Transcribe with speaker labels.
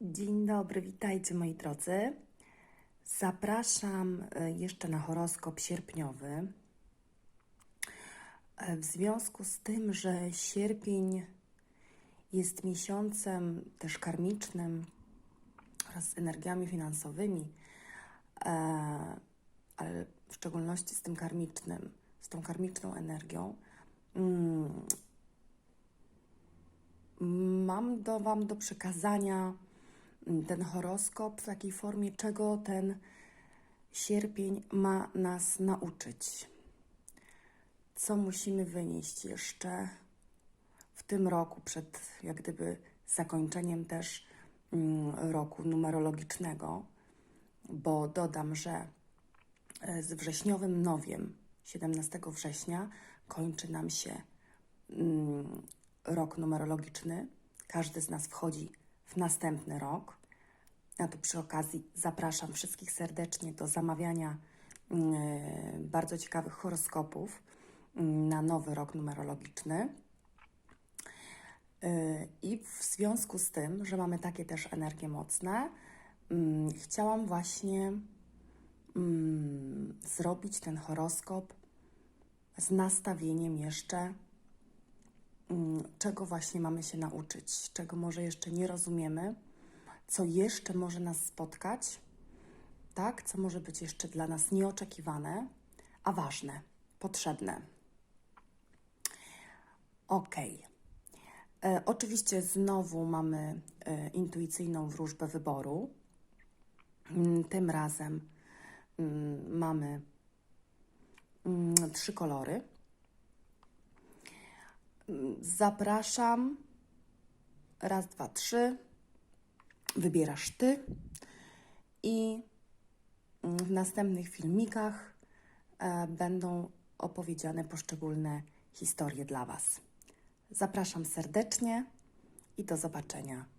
Speaker 1: Dzień dobry, witajcie moi drodzy. Zapraszam e, jeszcze na horoskop sierpniowy. E, W związku z tym, że sierpień jest miesiącem też karmicznym oraz z energiami finansowymi, e, ale w szczególności z tym karmicznym, z tą karmiczną energią, mm, mam do Wam do przekazania ten horoskop w takiej formie, czego ten sierpień ma nas nauczyć. Co musimy wynieść jeszcze w tym roku, przed jak gdyby zakończeniem też mm, roku numerologicznego, bo dodam, że e, z wrześniowym nowiem 17 września kończy nam się mm, rok numerologiczny. Każdy z nas wchodzi w następny rok. Ja tu przy okazji zapraszam wszystkich serdecznie do zamawiania mm, bardzo ciekawych horoskopów mm, na nowy rok numerologiczny. Y, I w związku z tym, że mamy takie też energie mocne, mm, chciałam właśnie zrobić ten horoskop z nastawieniem jeszcze, czego właśnie mamy się nauczyć, czego może jeszcze nie rozumiemy, co jeszcze może nas spotkać, tak, co może być jeszcze dla nas nieoczekiwane, a ważne, potrzebne. Okej. E, Oczywiście znowu mamy e, intuicyjną wróżbę wyboru. Mm, Tym razem mm, mamy mm, trzy kolory. Zapraszam. Raz, dwa, trzy. Wybierasz ty. I w następnych filmikach e, będą opowiedziane poszczególne historie dla Was. Zapraszam serdecznie i do zobaczenia